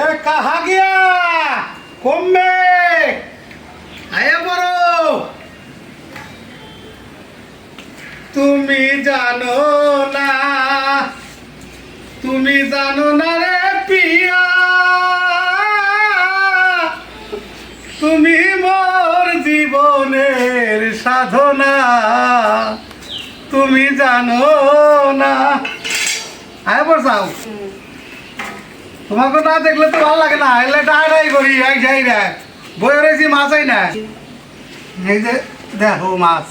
কাহা গিয়া কমবে। আয়া পড়ো। তুমি জানো না, তুমি জানো না রে পিয়া। তুমি মোর জীবনের সাধনা। তুমি জানো না। আয় বসাও তোমাকে না দেখলে তো ভালো লাগে না। এলে ডাই করি এক যাই না। বই রয়েছি মাছ আই না। এই যে দেখো মাছ।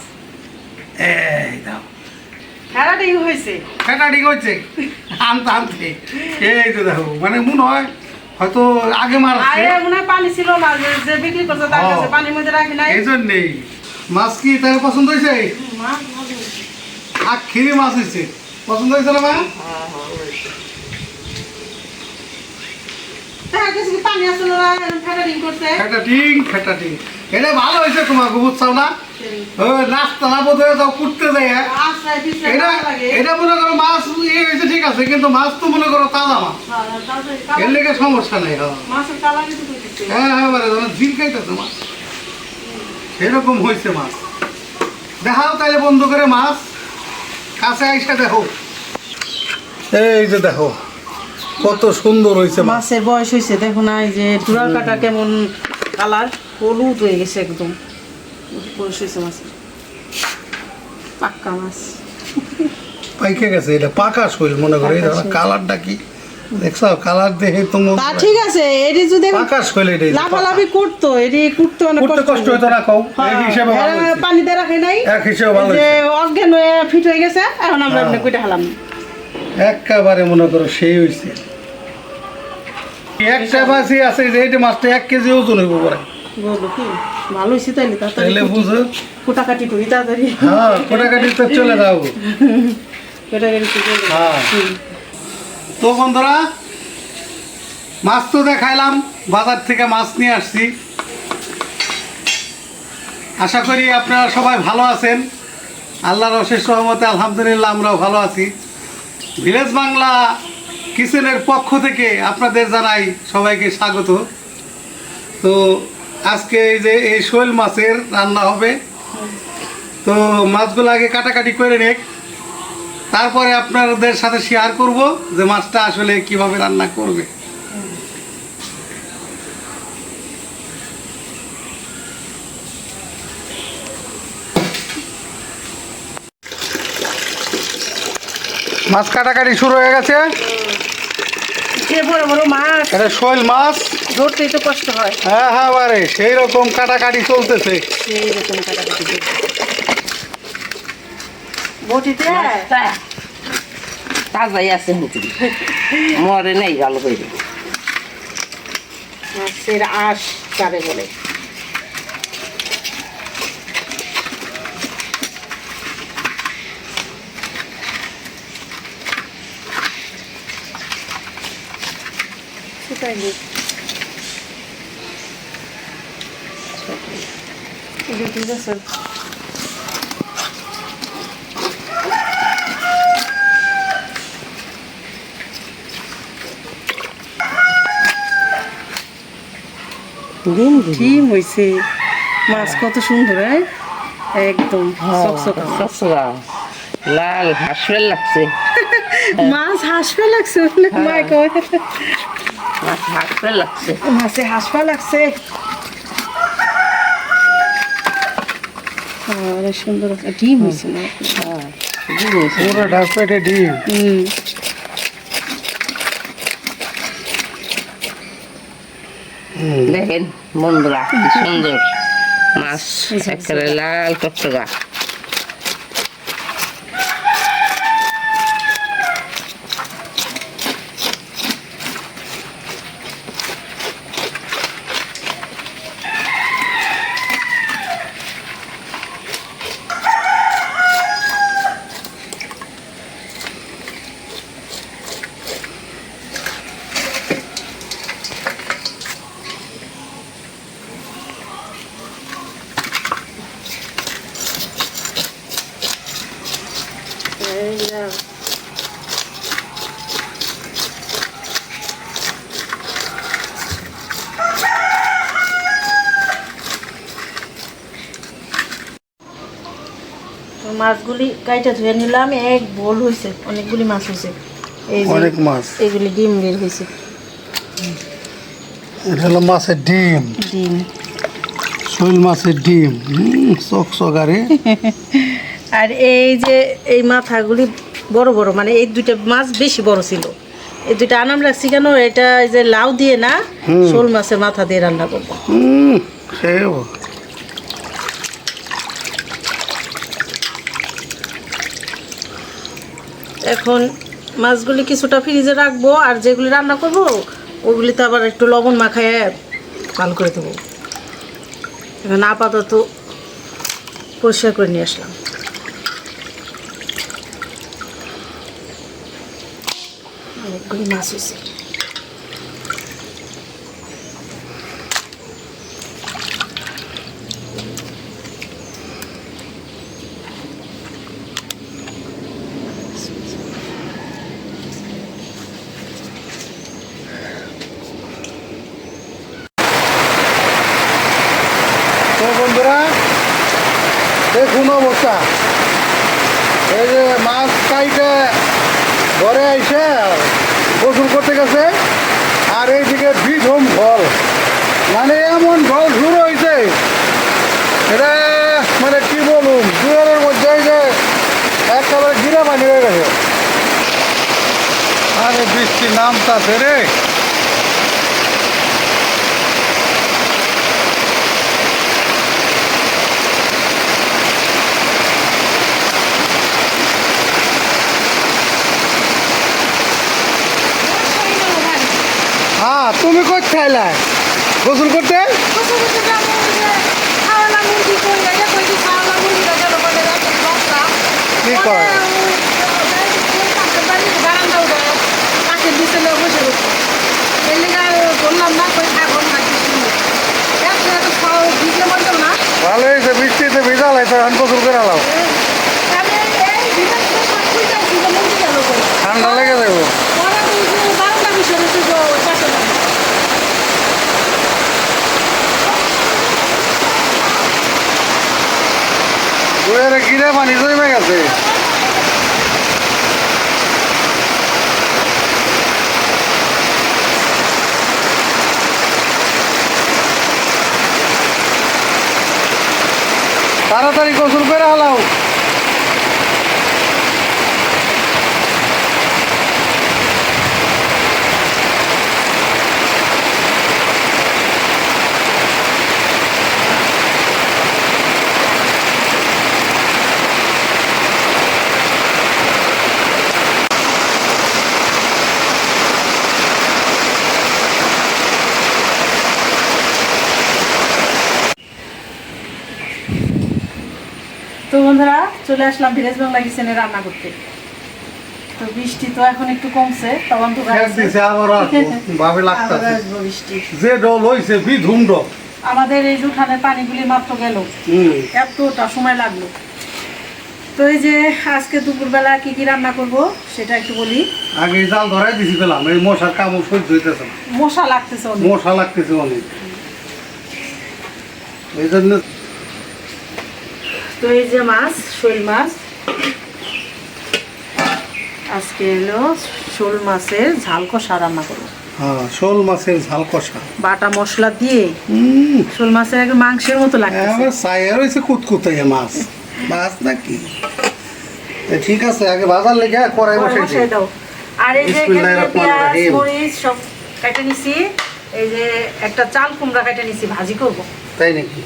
এই দাও। খেলাটাই হয়েছে। সেটা ঠিক আনতে আনতে। এই দেখো মানে মনে হয় হয়তো আগে মার আরে মনে হয় পানি ছিল না যে বিক্রি করছে তার কাছে পানির মধ্যে রাখি নাই। এই জন্যেই মাছ কি তার পছন্দ হয়েছে? মাছ আখিরি মাছ হয়েছে। পছন্দ হয়েছে না মা তার কাছে কি পানি আসলো না ফেটারিং করছে খেটা ঠিক খেটা ঠিক এটা ভালো হয়েছে বুঝছাও না? নাস্তা না বোধ হয়ে যাও কুটতে হ্যাঁ? এটা এটা মনে করো মাছ ইয়ে হয়েছে ঠিক আছে কিন্তু মাছ তো মনে করো তাজা মাছ। হ্যাঁ, এর লেগে সমস্যা নেই হ্যাঁ। হ্যাঁ হ্যাঁ ধরো ঝিল খাইতেছে মাছ। সেরকম হয়েছে মাছ। দেখাও তাহলে বন্ধ করে মাছ। কাছে আইসা দেখো। এই যে দেখো। কত সুন্দর হয়েছে মাছের বয়স হয়েছে দেখো না এই যে ডুরাল কাটা কেমন কালার হলুদ হয়ে গেছে একদম। বয়স হয়েছে মাছের। পাক্কা মাছ। পাইকে গেছে এটা পাকা শৈল মনে করে এই। কালারটা কি? দেখছ কালার দেখে তো মনে তা ঠিক আছে এটি যদি পাকা শৈল এটা লাফালাফি করতো এটি করতে অনেক করতে কষ্ট হইতো না কও। হ্যাঁ, এক হিসেবে। পানিতে রাখে নাই। এক হিসেবে ভালো যে। অজ্ঞান হয়ে ফিট হয়ে গেছে এখন আমরা হ্যাঁ। এমনি কুইটা হালাম একেবারে মনে করো সেই হয়েছে একটা মাছই আছে যে এইটা মাছটা এক কেজি ওজন হইব পরে। বলব ভালো হয়েছে তাইলে তাহলে বুঝো। কুটাকাটি করি তাড়াতাড়ি। হ্যাঁ কোটাকাটি তো চলে যাও। কুটাকাটি হ্যাঁ। তো বন্ধুরা মাছ তো দেখাইলাম বাজার থেকে মাছ নিয়ে আসছি। আশা করি আপনারা সবাই ভালো আছেন। আল্লাহর অশেষ সহমতে আলহামদুলিল্লাহ আমরাও ভালো আছি। ভিলেজ বাংলা কিচেনের পক্ষ থেকে আপনাদের জানাই সবাইকে স্বাগত। তো আজকে এই যে এই শোল মাছের রান্না হবে। তো মাছগুলো আগে কাটাকাটি করে নেক। তারপরে আপনাদের সাথে শেয়ার করব যে মাছটা আসলে কীভাবে রান্না করবে। মাছ কাটাকাটি শুরু হয়ে গেছে। যে বড় বড় মাছ এটা শোল মাছ। ধরতেই তো কষ্ট হয়। হ্যাঁ হ্যাঁ বারে সেই রকম কাটাকাটি চলতেছে। সেই রকম কাটাকাটি বটিতে? তাজাই আছে মরে নেই ভালো করে। মাছের আশ যাবে বলে। যে ঠিক আছে। ডিম হয়েছে মাছ কত সুন্দর হ্যাঁ? একদম। লাল। হাসবেল লাগছে। মাছ হাসপা লাগছে বলে মাই কয় মাছ লাগছে। হাসপা লাগছে। আরে সুন্দর ডিম হয়েছে না? হ্যাঁ পুরো ঢাক পেটে ডিম। হুম। দেখেন বন্ধুরা কি সুন্দর মাছ একেবারে লাল টকটকা। মাছগুলি কাইটা ধুয়ে নিলাম এক বোল হয়েছে অনেকগুলি মাছ হয়েছে এই যে অনেক মাছ। এইগুলি ডিম বের হয়েছে এটা হলো মাছের ডিম। ডিম। শৈল মাছের ডিম। চক চকারে আর। এই যে এই মাথাগুলি বড় বড় মানে এই দুইটা মাছ বেশি বড় ছিল। এই দুইটা আনাম রাখছি কেন? এটা এই যে লাউ দিয়ে না শোল মাছের মাথা দিয়ে রান্না করব হুম সে এখন মাছগুলি কিছুটা ফ্রিজে রাখব, আর যেগুলি রান্না করব, ওগুলিতে আবার একটু লবণ মাখায় ভালো করে দেবো এখন আপাতত পরিষ্কার করে নিয়ে আসলাম। মাছ হয়েছে তো বন্ধুরা দেখুন অবস্থা এই যে মাছ কাইটে ঘরে আইসে গোসল করতে গেছে, আর এইদিকে বিধম ঘর। মানে এমন ঘর শুরু হয়েছে এটা মানে কি বলুন, দুয়ারের মধ্যে যে একেবারে গিরা পানি হয়ে গেছে আরে বৃষ্টি নামতাছে রে হ্যাঁ তুমি কোথায় খাইলা গোসল করতে? কি কয়? ভালো হয়েছে বৃষ্টিতে ভিজা লাইছে এখন গোসল করে আলাও ঠান্ডা লেগে যাব দুয়ারে গিরে পানি জমে গেছে তাড়াতাড়ি গোসল করে হালাও তো বন্ধুরা চলে আসলাম ভিলেজ বাংলা কিচেনে রান্না করতে। তো বৃষ্টি তো এখন একটু কমছে তখন তো লাগতাছে। বৃষ্টি। যে ডল হইছে বিধুম ডল। আমাদের এই জুঠানের পানিগুলি মাত্র গেল। এতটা সময় লাগল। তো এই যে আজকে দুপুরবেলা কি কি রান্না করব সেটা একটু বলি। আগে জাল ধরাই দিছি পেলাম। এই মশার কামড় সহ্য হইতেছে মশা লাগতেছে অনেক। মশা লাগতেছে অনেক। এই জন্য তো এই যে মাছ শোল মাছ। আজকে এলো শোল মাছের ঝাল কষা রান্না করব। হ্যাঁ শোল মাছের ঝাল কষা। বাটা মশলা দিয়ে শোল মাছের একদম মাংসের মতো আবার মাছ। মাছ নাকি? ঠিক আছে আগে বাজার লেগে কড়াই বসে বসাই দাও। আর এই যে বিসমিল্লাহির এখানে রহমানির পেঁয়াজ মরিচ সব কেটে নিছি। এই যে একটা চাল কুমড়া কেটে নিছি ভাজি করব। তাই নাকি?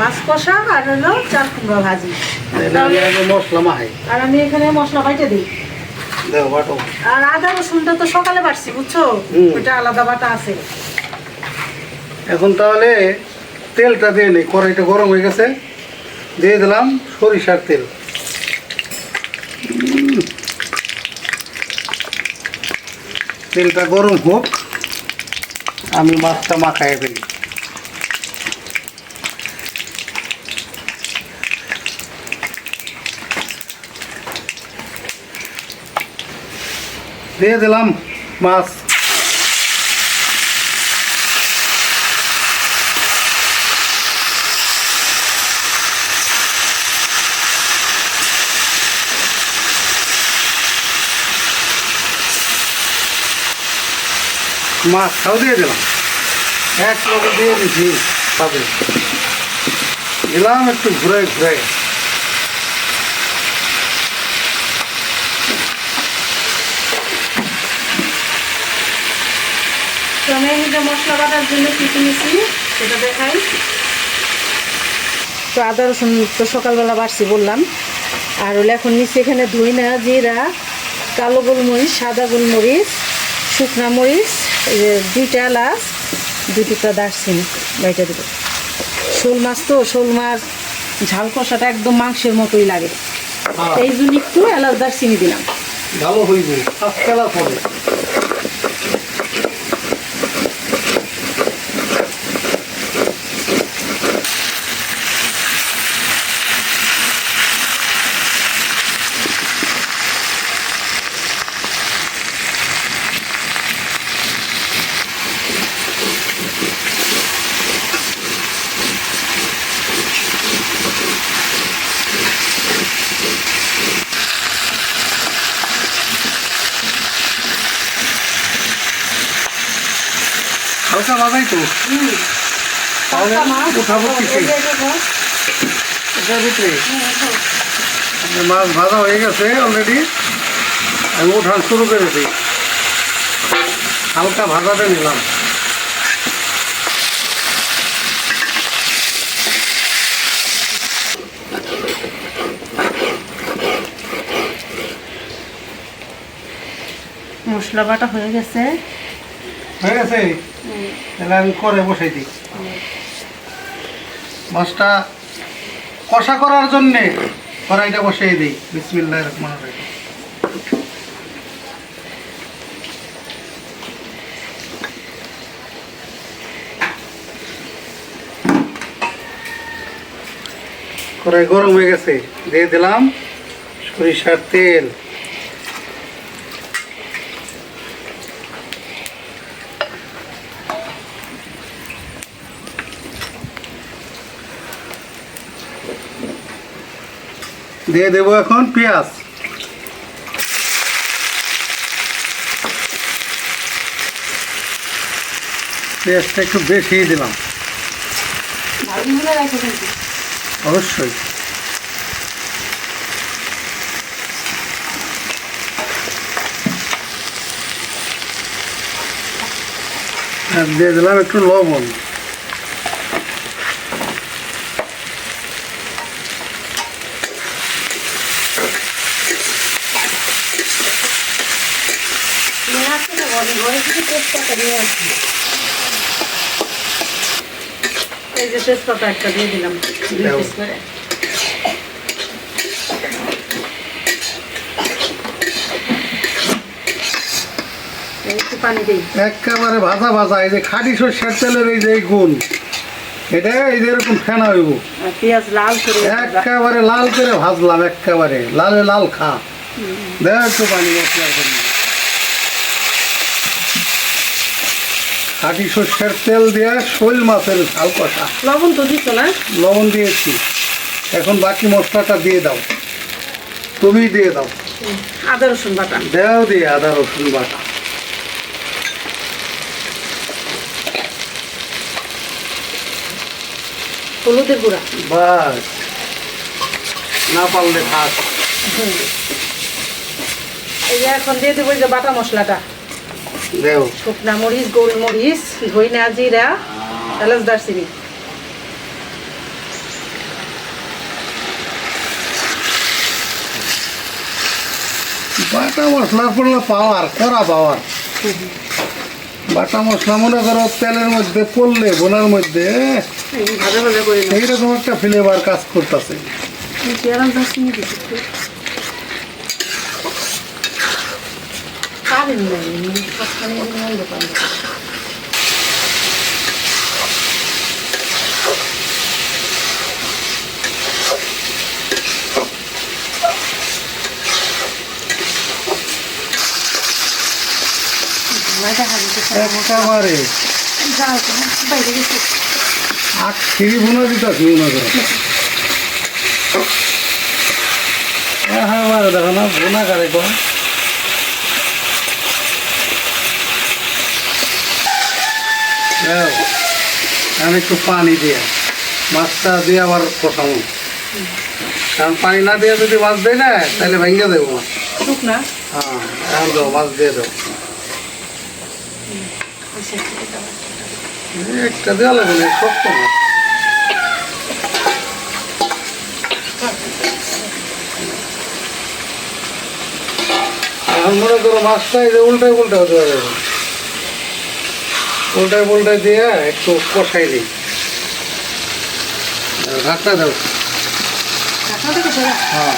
মাছ কষা আর হলো চাল কুমড়া ভাজি। আর আমি এখানে মশলা বাইটে দিই। আর আদা রসুনটা তো সকালে বাড়ছি বুঝছ। ওইটা আলাদা বাটা আছে। এখন তাহলে তেলটা দিয়ে নেই কড়াইটা গরম হয়ে গেছে। দিয়ে দিলাম সরিষার তেল। তেলটা গরম হোক আমি মাছটা মাখায় ফেলি। দিয়ে দিলাম মাছ। মাছটাও দিয়ে দিলাম। এক লোক দিয়ে দিচ্ছি তাদের দিলাম একটু ঘুরে ঘুরে মশলা বাটার জন্য কি কিনেছি সেটা দেখাই। তো আদা রসুন তো সকালবেলা বাড়ছি বললাম। আর হলো এখন নিচে এখানে ধইনা জিরা কালো গোলমরিচ সাদা গোলমরিচ শুকনা মরিচ দুইটা এলাচ দুই টুকরা দারচিনি বাইটা দেবো। শোল মাছ তো শোল মাছ ঝাল কষাটা একদম মাংসের মতোই লাগে। হ্যাঁ, এই জন্য একটু এলাচ দারচিনি দিলাম। ভালো হইব আজকালা পরে হালকা বাজাই তো এটার ভিতরে মাছ ভাজা হয়ে গেছে অলরেডি আমি উঠান শুরু করেছি হালকা ভাজাতে নিলাম। মশলা বাটা হয়ে গেছে। হয়ে গেছে? তাহলে আমি করে বসাই দিই। মাছটা কষা করার জন্যে কড়াইটা বসিয়ে দিই। বিসমিল্লাহ রহমান রহিম। কড়াই গরম হয়ে গেছে। দিয়ে দিলাম সরিষার তেল। দিয়ে দেবো এখন পেঁয়াজ। পেঁয়াজটা একটু বেশি দিলাম। অবশ্যই। দিয়ে দিলাম একটু লবণ। এই যে তেজপাতা একটা দিয়ে দিলাম দুই পিস করে। এই একটু পানি দিই। একেবারে ভাজা ভাজা এই যে খাঁটি সর্ষের তেলের এই যে গুণ এটা এই যে এরকম ফেনা হইব। পেঁয়াজ লাল করে একেবারে লাল করে ভাজলাম একেবারে লালে লাল খা। দেখ একটু পানি মশলার জন্য। খাঁটি সর্ষের তেল দিয়ে শৈল মাছের ঝাল কষা। লবণ তো দিত না? লবণ দিয়েছি। এখন বাকি মশলাটা দিয়ে দাও। তুমি দিয়ে দাও। আদা রসুন বাটা। দেও দিয়ে আদা রসুন বাটা। হলুদের গুঁড়া। বাস। না পারলে থাক এই এখন দিয়ে দেবো যে বাটা মশলাটা। শুকনা মরিচ গোলমরিচ ধইনা জিরা এলাচ দারচিনি। বাটা মশলার পড়লে পাওয়ার করা পাওয়ার। বাটা মশলা মনে করো তেলের মধ্যে পড়লে বোনার মধ্যে এইরকম একটা ফ্লেভার কাজ করতেছে। পারেন না সবখানে মন্দ পারেন একেবারে। বাইরে গেছে আখ খিরি বোনা করো। একেবারে দেখো না, বোনা কারে কম আমি একটু পানি দিয়ে মাছটা দিয়ে আবার কষাবো। কারণ পানি না দিয়ে যদি মাছ দেয় না তাহলে ভেঙে দেবো। না? হ্যাঁ এখন দাও মাছ দিয়ে দাও একটা দেওয়া লাগে না শক্ত মাছ এখন মনে করো মাছটা এই যে উল্টাই উল্টাই উল্টাই উল্টাই দিয়ে একটু কষাই দিই। ঢাকনা দাও। ঢাকনা হ্যাঁ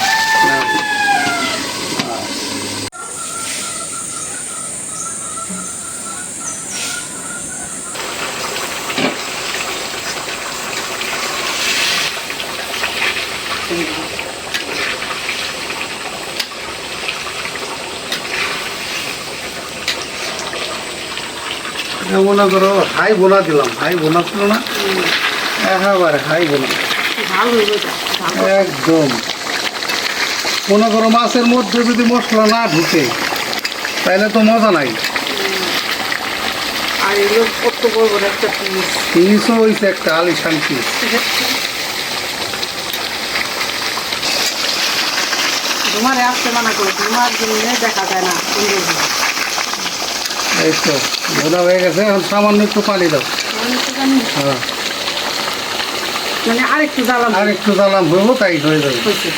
মনে করো হাই বোনা দিলাম হাই বোনা ছিল না? একেবারে হাই বোনা। একদম। মনে করো মাছের মধ্যে যদি মশলা না ঢুকে তাহলে তো মজা নাই। আর এগুলো কত বড় বড় একটা পিস পিসও হয়েছে একটা আলিশান পিস তোমার আসতে মানা করে তোমার জন্য দেখা যায় না। এই তো বোনা হয়ে গেছে এখন সামান্য একটু পানি দাও। হ্যাঁ। মানে আরেকটু জ্বালাম আর একটু জ্বালাম হইব তাই হয়ে যাবে। ওকে।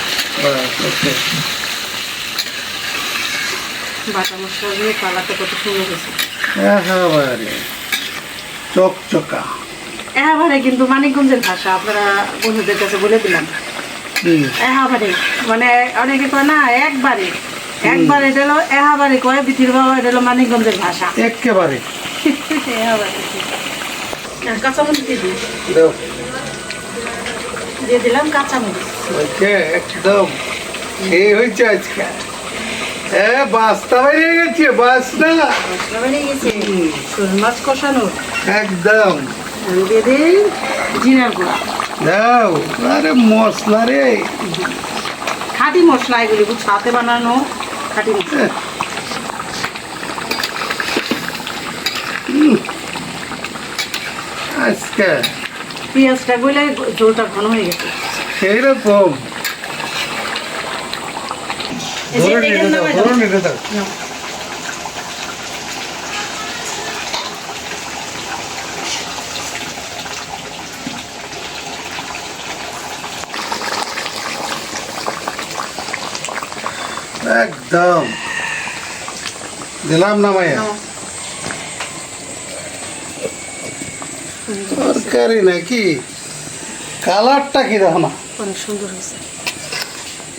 বাটা মশলা দিয়ে কালারটা কত সুন্দর হয়েছে। একেবারে চকচকা। এবারে কিন্তু মানিকগঞ্জের ভাষা আপনারা বন্ধুদের কাছে বলে দিলাম। হুম, এহাবারে মানে অনেকে কয় না একবারে। একবারে এটা হলো এহাবারে কয় বিথির বাবা এটা হলো মানিকগঞ্জের ভাষা। একেবারে এহাবারে কাঁচামরিচ দিয়ে দিই দাও। দিয়ে দিলাম কাঁচামরিচ। ওকে একদম। এই হয়েছে আজকে। এ বাস্তা বেরিয়ে গেছে বাস্তা। মশলা বেরিয়ে গেছে। মাছ কষানো। একদম। আমি দিয়ে দিই জিরার গুঁড়া। দাও। আরে মশলা রে। খাঁটি মশলা এগুলি হাতে বানানো। মশলা আজকে। পেঁয়াজটা গলে ঝোলটা ঘন হয়ে গেছে। সেইরকম ধরে নিতে দাও ধরে নিতে দাও। একদম দিলাম না মায়া? তরকারি নাকি? কালারটা কি দেখো না? অনেক সুন্দর হয়েছে।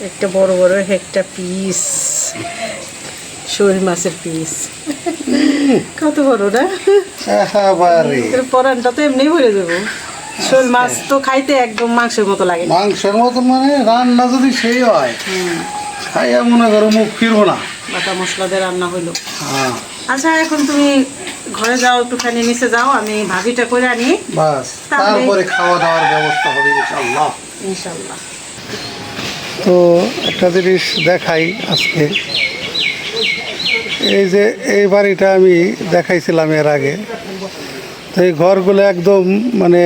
একটা বড় বড় একটা পিস শোল মাছের পিস কত বড় না? পরানটা তো এমনি ভরে দেবো শোল মাছ তো খাইতে একদম মাংসের মতো লাগে না। মাংসের মতো মানে রান্না যদি সেই হয়। খাইয়া মনে করো মুখ ফিরবো না। বাটা মশলা দিয়ে রান্না হইল। হ্যাঁ। আচ্ছা এখন তুমি ঘরে যাও একটুখানি নিচে যাও আমি ভাজিটা করে আনি। বাস তারপরে খাওয়া দাওয়ার ব্যবস্থা হবে ইনশাল্লাহ ইনশাল্লাহ তো একটা জিনিস দেখাই আজকে। এই যে এই বাড়িটা আমি দেখাইছিলাম এর আগে। তো এই ঘরগুলো একদম মানে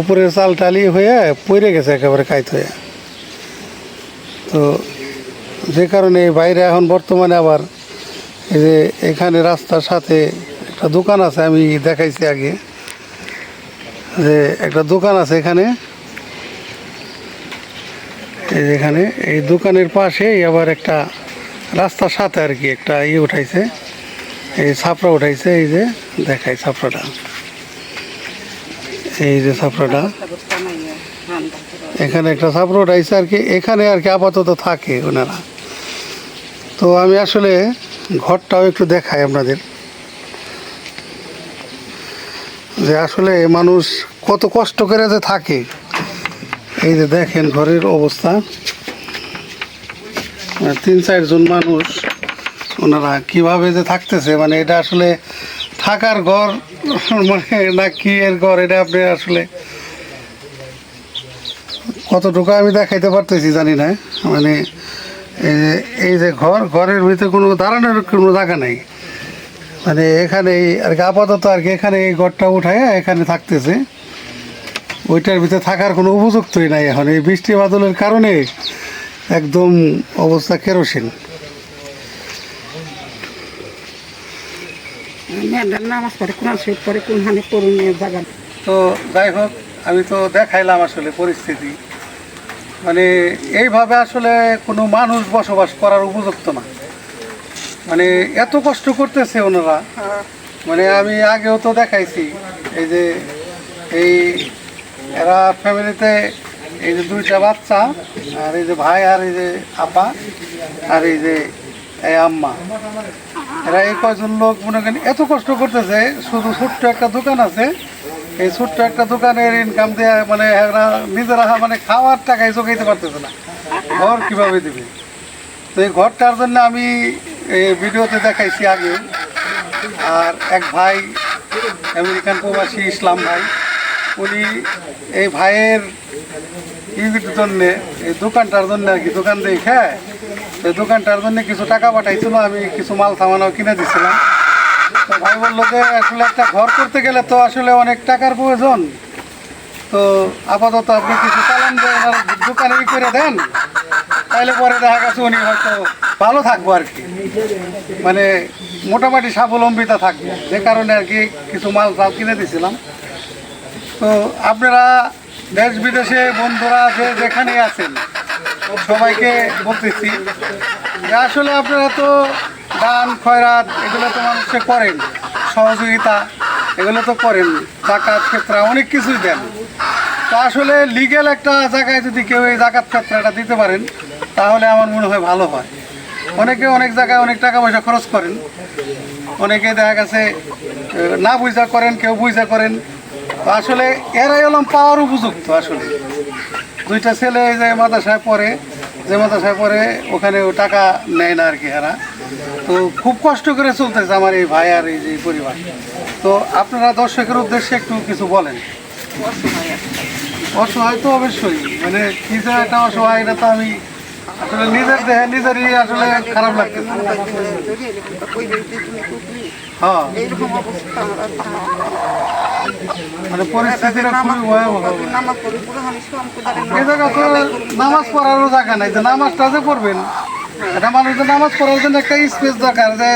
উপরে চাল টালি হয়ে পড়ে গেছে একেবারে কাইত হয়ে। তো যে কারণে এই বাইরে এখন বর্তমানে আবার এই যে এখানে রাস্তার সাথে একটা দোকান আছে, আমি দেখাইছি আগে। যে একটা দোকান আছে এখানে। এই এখানে, এই দোকানের পাশেই আবার একটা রাস্তার সাথে আর কি একটা ইয়ে উঠাইছে। এই ছাপড়া উঠাইছে, এই যে দেখাই ছাপড়াটা। এই যে ছাপড়াটা। এখানে একটা ছাপড়া উঠাইছে আর কি, এখানে আর কি আপাতত থাকে ওনারা। তো আমি আসলে ঘরটাও একটু দেখাই আপনাদের। যে আসলে মানুষ কত কষ্ট করে যে থাকে। এই যে দেখেন ঘরের অবস্থা। তিন চারজন মানুষ ওনারা কীভাবে যে থাকতেছে মানে এটা আসলে থাকার ঘর মানে না কি এর ঘর, এটা আপনি আসলে কতটুকু আমি দেখাইতে পারতেছি জানি না। মানে এই যে ঘর ঘরের ভিতরে কোনো দাঁড়ানোর কোনো জায়গা নেই। মানে এখানে আর কি আপাতত আর কি এখানে এই ঘরটা উঠায় এখানে থাকতেছে। ওইটার ভিতরে থাকার কোনো উপযুক্তই নাই এখন। এই বৃষ্টি বাদলের কারণে একদম অবস্থা কেরোসিন। তো যাই হোক আমি তো দেখাইলাম আসলে পরিস্থিতি। মানে এইভাবে আসলে কোনো মানুষ বসবাস করার উপযুক্ত না। মানে এত কষ্ট করতেছে ওনারা। মানে আমি আগেও তো দেখাইছি, এই যে এই এরা ফ্যামিলিতে এই যে দুইটা বাচ্চা, আর এই যে ভাই আর এই যে আপা, আর এই যে এই আম্মা। এরা এই কয়জন লোক মনে করেন এত কষ্ট করতেছে, শুধু ছোট্ট একটা দোকান আছে এই ছোট্ট একটা দোকানের ইনকাম দিয়ে মানে এরা নিজেরা মানে খাওয়ার টাকায় জোগাইতে পারতেছে না। ঘর কীভাবে দিবে? তো এই ঘরটার জন্য আমি এই ভিডিওতে দেখাইছি আগে। আর এক ভাই, আমেরিকান প্রবাসী ইসলাম ভাই, উনি এই ভাইয়ের ইউনিট জন্যে, এই দোকানটার জন্য আর কি দোকান দিয়ে দেখে, এই দোকানটার জন্য কিছু টাকা পাঠাইছিল, আমি কিছু মাল সামানও কিনে দিছিলাম। তো ভাই বলল যে আসলে একটা ঘর করতে গেলে তো আসলে অনেক টাকার প্রয়োজন। তো আপাতত আপনি কিছু চালান দিয়ে ওনার দোকানে করে দেন। তাহলে পরে দেখা গেছে উনি হয়তো ভালো থাকব আর কি। মানে মোটামুটি স্বাবলম্বিতা থাকবে। যে কারণে আর কি কিছু মাল সাল কিনে দিয়েছিলাম তো আপনারা দেশ বিদেশে বন্ধুরা যে যেখানে আছেন, সবাইকে বলতেছি যে আসলে আপনারা তো দান খয়রাত, এগুলো তো মানুষকে করেন। সহযোগিতা, এগুলো তো করেন। জাকাত ক্ষেত্রে অনেক কিছুই দেন। তো আসলে লিগেল একটা জায়গায় যদি কেউ এই জাকাত ক্ষেত্রটা দিতে পারেন, তাহলে আমার মনে হয় ভালো হয়। অনেকে অনেক জায়গায় অনেক টাকা পয়সা খরচ করেন। অনেকে দেখা গেছে না বুঝা করেন, কেউ বুঝা করেন। আসলে এরাই হলাম পাওয়ার উপযুক্ত আসলে। দুইটা ছেলে যে মাদ্রাসায় পড়ে, যে মাদ্রাসায় পড়ে ওখানে টাকা নেয় না আর কি এরা। তো খুব কষ্ট করে চলতেছে আমার এই ভাই আর এই যে পরিবার। তো আপনারা দর্শকের উদ্দেশ্যে একটু কিছু বলেন। অসহায় তো অবশ্যই মানে কি যে একটা অসহায়, এটা তো আমি আসলে নিজের দেহে নিজেরই আসলে খারাপ লাগতেছে। হ্যাঁ। মানে নামাজ পড়ারও জায়গা নাই যে নামাজটা যে পড়বেন এটা মানুষের নামাজ পড়ার জন্য একটা স্পেস দরকার, যে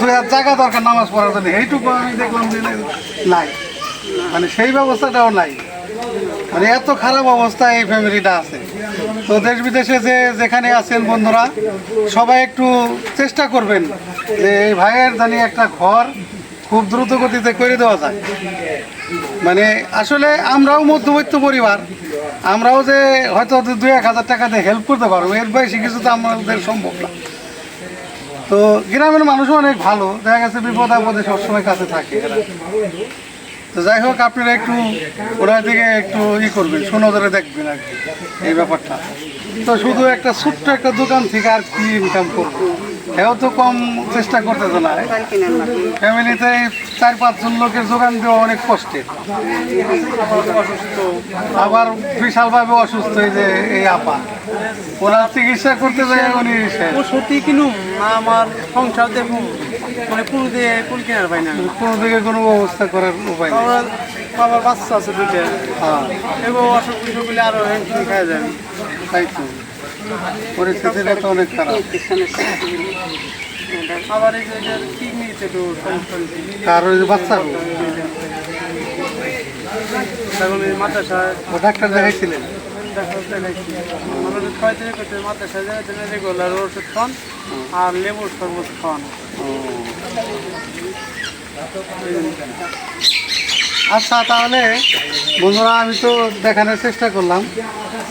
দুই জায়গা দরকার নামাজ পড়ার জন্য। এইটুকু আমি দেখলাম যে নাই। মানে সেই ব্যবস্থাটাও নাই। মানে এত খারাপ অবস্থা এই ফ্যামিলিটা আছে। তো দেশ বিদেশে যে যেখানে আছেন বন্ধুরা, সবাই একটু চেষ্টা করবেন যে এই ভাইয়ের জানি একটা ঘর খুব দ্রুত গতিতে করে দেওয়া যায়। মানে আসলে আমরাও মধ্যবিত্ত পরিবার, আমরাও যে হয়তো দুই এক হাজার টাকাতে হেল্প করতে পারব, এর বেশি কিছু তো আমাদের সম্ভব না। তো গ্রামের মানুষও অনেক ভালো, দেখা গেছে বিপদ আপদে সবসময় কাছে থাকে তো যাই হোক, আপনারা একটু ওনার দিকে একটু ই করবেন, সুনজরে দেখবেন আর কি, এই ব্যাপারটা। তো শুধু একটা ছোট্ট একটা দোকান থেকে আর কি ইনকাম করব? এও তো কম চেষ্টা করতেছে না। ফ্যামিলিতে চার পাঁচজন লোকের যোগান দেওয়া অনেক কষ্টের। আবার বিশালভাবে অসুস্থ এই যে এই আপা। ওনার চিকিৎসা করতে যায় উনি সত্যি কিনুম না আমার সংসার দেখুন মানে পুরো দিয়ে কুল কেনার পাই না। কোনো দিকে কোনো ব্যবস্থা করার উপায় নেই। বাবার বাচ্চা আছে দুইটা। হ্যাঁ। এবং অসুখ বিসুখ হলে আরও হ্যান্ড খাওয়া যাবে তাই তো। পরিস্থিতিটা তো অনেক খারাপ। আবার এই যে কিডনিতে হয়েছে আর ওই বাচ্চা এখন এই মাদ্রাসায় ডাক্তার দেখাইছিলেন? রেগুলার ওষুধ খান আর লেবুর শরবত খান। আচ্ছা তাহলে বন্ধুরা, আমি তো দেখানোর চেষ্টা করলাম।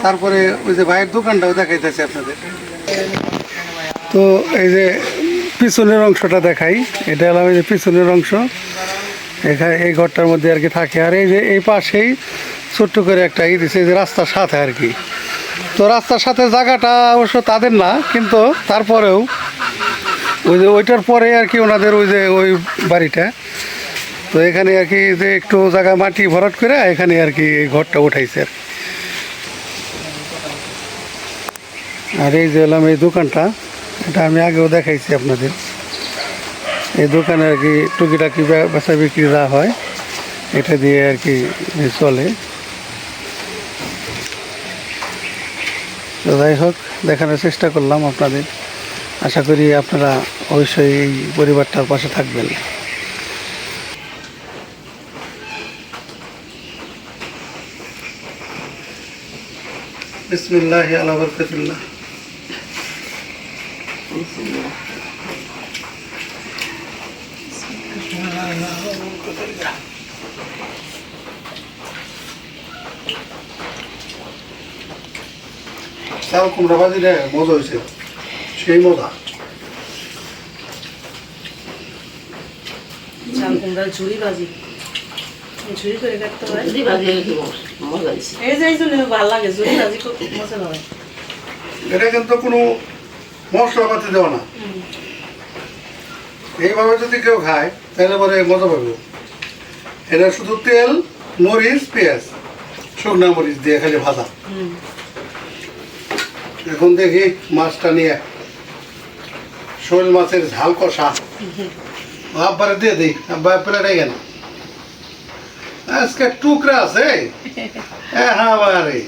তারপরে ওই যে ভাইয়ের দোকানটাও দেখাইতেছে আপনাদের। তো এই যে পিছনের অংশটা দেখাই, এটা হলাম এই যে পিছনের অংশ। এখানে এই ঘরটার মধ্যে আর কি থাকে। আর এই যে এই পাশেই ছোট্ট করে একটা ই এই যে রাস্তার সাথে আর কি। তো রাস্তার সাথে জায়গাটা অবশ্য তাদের না, কিন্তু তারপরেও ওই যে ওইটার পরে আর কি ওনাদের ওই যে ওই বাড়িটা। তো এখানে আর কি যে একটু জায়গা মাটি ভরাট করে এখানে আর কি ঘরটা উঠাইছে আর এই যে এলাম এই দোকানটা, এটা আমি আগেও দেখাইছি আপনাদের। এই দোকানে আর কি টুকিটাকি বেচা বিক্রি যা হয়, এটা দিয়ে আর কি চলে। তো যাই হোক, দেখানোর চেষ্টা করলাম আপনাদের। আশা করি আপনারা অবশ্যই এই পরিবারটার পাশে থাকবেন। বিসমিল্লাহ আলা বরকাতুল্লাহ। চাল কুমড়া ভাজি রে? মজা হয়েছে সেই মজা। চাল কুমড়া ঝুড়ি করে কাটতে হয় যদি বাজিয়ে মজা হয়েছে এই যে জন্য ভালো লাগে ঝুড়ি বাজি খুব মজা এটা কিন্তু কোনো মশলাপাতি দেওয়া না। এইভাবে যদি কেউ খায় তাহলে পরে মজা পাবে। এটা শুধু তেল মরিচ পেঁয়াজ শুকনা মরিচ দিয়ে খালি ভাজা। এখন দেখি মাছটা নিয়ে শোল মাছের ঝাল কষা। আব্বারে দিয়ে দিই আব্বা প্লেটে গেল আজকে টুকরা আছে হ্যাঁ বারে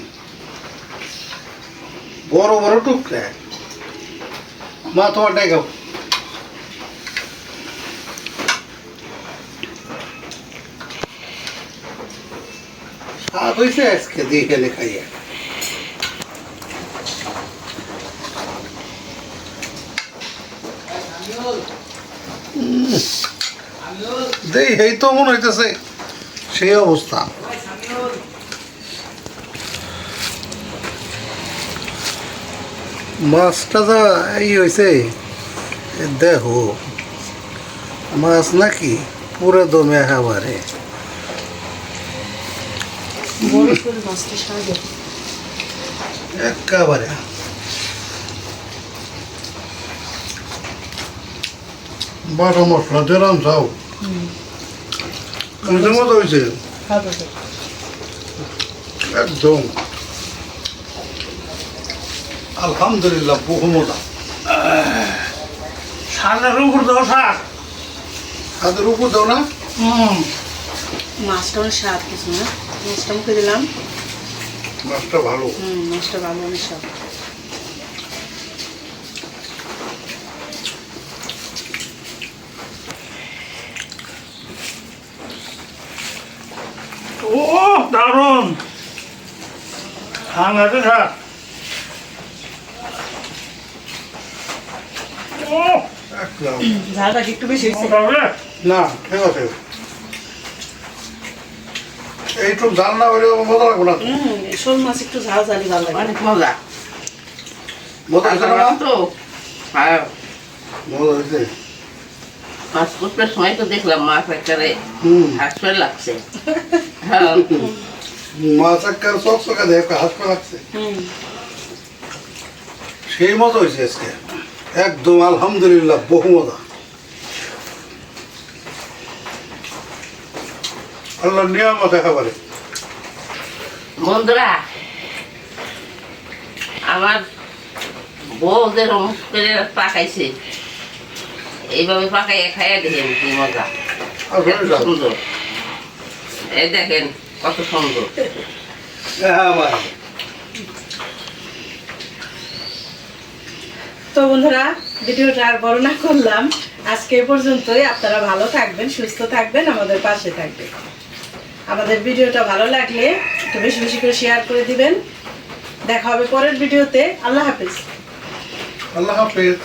বড় বড় টুকরা মা তোমারটাই খাও স্বাদ হয়েছে আজকে দিয়ে গেলে খাইয়া দেই এই তো মনে হইতেছে সেই অবস্থা। মাছটা যা এই হয়েছে দেখো মাছ নাকি পুরো দমে সাজে একেবারে। বাটা মশলা দিলাম যাও। কাঁচের মতো হয়েছে। একদম আলহামদুলিল্লাহ বহু মজা সারের উপর দাও সার হাতের উপর দাও না মাছটা অনেক স্বাদ কিছু না মাছটা মুখে দিলাম মাছটা ভালো হুম মাছটা ভালো অনেক স্বাদ ও দারুণ। হাঙ্গাতে একদম। ঝালটা একটু বেশি না ঠিক আছে এইটুক জাল না হইলে মজা লাগবে না শোল মাছ একটু ঝাল ঝালি ভালো লাগে। অনেক মজা। মজা তো। হ্যাঁ। মজা হয়েছে। মাছ কুটবার সময় তো দেখলাম মাছ একেবারে হাসপাতাল লাগছে। হ্যাঁ মাছ একটা চক চকা দেখ হাত লাগছে। সেই মজা হয়েছে আজকে। একদম আলহামদুলিল্লাহ বহু মজা। আল্লাহ নিয়ামত একেবারে বন্ধুরা আমার বউ যেরকম করে পাকাইছে এইভাবে পাকাইয়া খাইয়া দেখেন কি মজা। সুন্দর। এই দেখেন কত সুন্দর। তো বন্ধুরা ভিডিওটা আর বড় না করলাম। আজকে এ পর্যন্তই। আপনারা ভালো থাকবেন সুস্থ থাকবেন আমাদের পাশে থাকবেন। আমাদের ভিডিওটা ভালো লাগলে একটু বেশি বেশি করে শেয়ার করে দিবেন। দেখা হবে পরের ভিডিওতে। আল্লাহ হাফিজ। আল্লাহ হাফেজ।